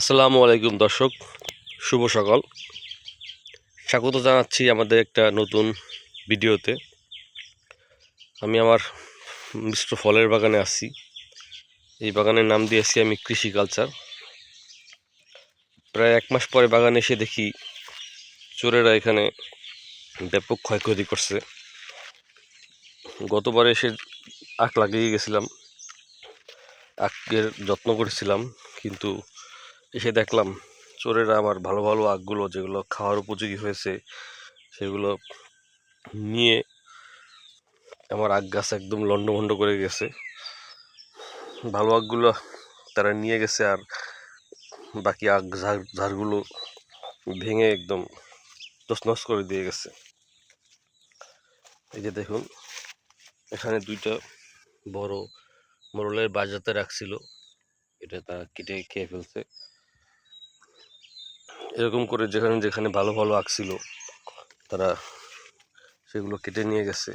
আসসালামু আলাইকুম দর্শক, শুভ সকাল। স্বাগত জানাচ্ছি আমাদের একটা নতুন ভিডিওতে। আমি আমার মিশ্র ফলের বাগানে আছি। এই বাগানের নাম দিয়েছি আমি কৃষি কালচার। প্রায় এক মাস পরে বাগানে এসে দেখি চোরেরা এখানে ব্যাপক ক্ষয়ক্ষতি করছে। গতবার এসে আখ লাগিয়ে গেছিলাম। আখের যত্ন করেছিলাম, কিন্তু এসে দেখলাম চোরেরা আমার ভালো ভালো আখগুলো যেগুলো খাওয়ার উপযোগী হয়েছে, সেগুলো নিয়ে আমার আখ গাছ একদম লণ্ডভণ্ড করে গেছে। ভালো আখগুলো তারা নিয়ে গেছে আর বাকি আখ ঝাড়, ঝাড়গুলো ভেঙে একদম তছনছ করে দিয়ে গেছে। এই যে দেখুন, এখানে দুইটা বড় মোরলের বাজাতে রাখছিল। এটা তারা কেটে খেয়ে ফেলছে। এরকম করে যেখানে যেখানে ভালো ভালো আঁক ছিল, তারা সেগুলো কেটে নিয়ে গেছে।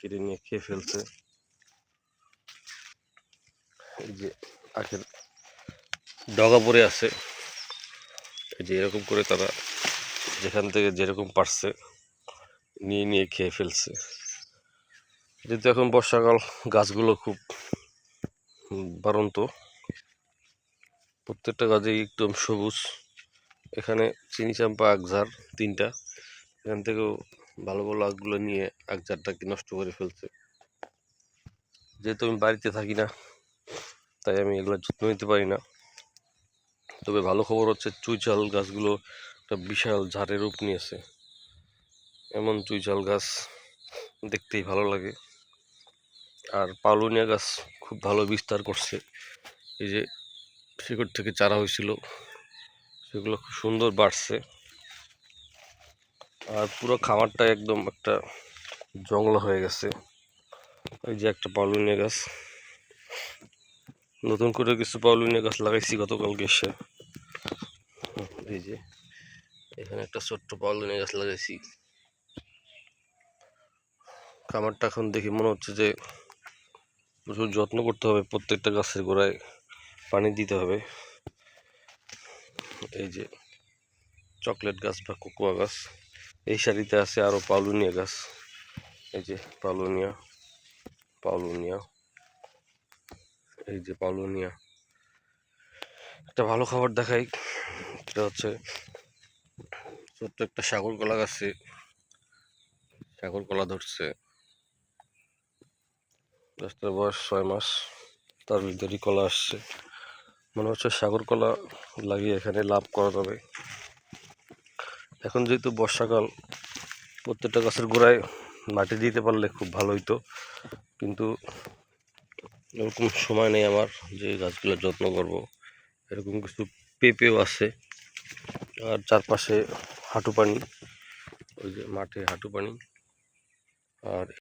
কেটে নিয়ে খেয়ে ফেলছে। এই যে আখের ডগা পড়ে আছে। এই যে এরকম করে তারা যেখান থেকে যেরকম পারছে নিয়ে নিয়ে খেয়ে ফেলছে। যেহেতু এখন বর্ষাকাল, গাছগুলো খুব বাড়ন্ত। প্রত্যেকটা গাছেই একদম সবুজ। এখানে চিনি চাম্পা আকঝাড় তিনটা। এখান থেকেও ভালো ভালো আখগুলো নিয়ে আকঝাড়টাকে নষ্ট করে ফেলছে। যেহেতু আমি বাড়িতে থাকি না, তাই আমি এগুলো যত্ন নিতে পারি না। তবে ভালো খবর হচ্ছে চুইচাল গাছগুলো একটা বিশাল ঝাড়ের রূপ নিয়েছে এমন চুইচাল গাছ দেখতেই ভালো লাগে। আর পালুনিয়া গাছ খুব ভালো বিস্তার করছে। এই যে শিকড় থেকে চারা হয়েছিল, সেগুলো খুব সুন্দর বাড়ছে। আর পুরো খামারটা একদম একটা জংলা হয়ে গেছে। এই যে একটা পালুনিয়া গাছ। নতুন করে কিছু পালুনিয়া গাছ লাগাইছি গতকালকে এসে। এই যে, এখানে একটা ছোট্ট পালুনিয়া গাছ লাগাইছি। খামারটা এখন দেখে মনে হচ্ছে যে প্রচুর যত্ন করতে হবে প্রত্যেকটা গাছের গোড়ায়। পানি দিতে হবে। এই যে চকলেট গাছ বা কোকোয়া গাছ। এই সারিতে আছে আরও পাউলুনিয়া গাছ। এই যে পাউলুনিয়া পাউলুনিয়া এই যে পাউলুনিয়া একটা ভালো খাবার দেখাই। এটা হচ্ছে ছোট্ট একটা সাগর কলা গাছে। সাগর কলা ধরছে। গাছটার বয়স ছয় মাস। তার ভিতরই কলা আসছে। মনে হচ্ছে সাগর কলা লাগিয়ে এখানে লাভ করা যাবে। এখন যেহেতু বর্ষাকাল, প্রত্যেকটা গাছের গোড়ায় মাটি দিতে পারলে খুব ভালো হইতো। কিন্তু এরকম সময় নেই আমার যে গাছগুলো যত্ন করব। এরকম কিছু পেঁপেও আছে। আর চারপাশে হাঁটু পানি, ওই যে মাঠে হাঁটু পানি। আর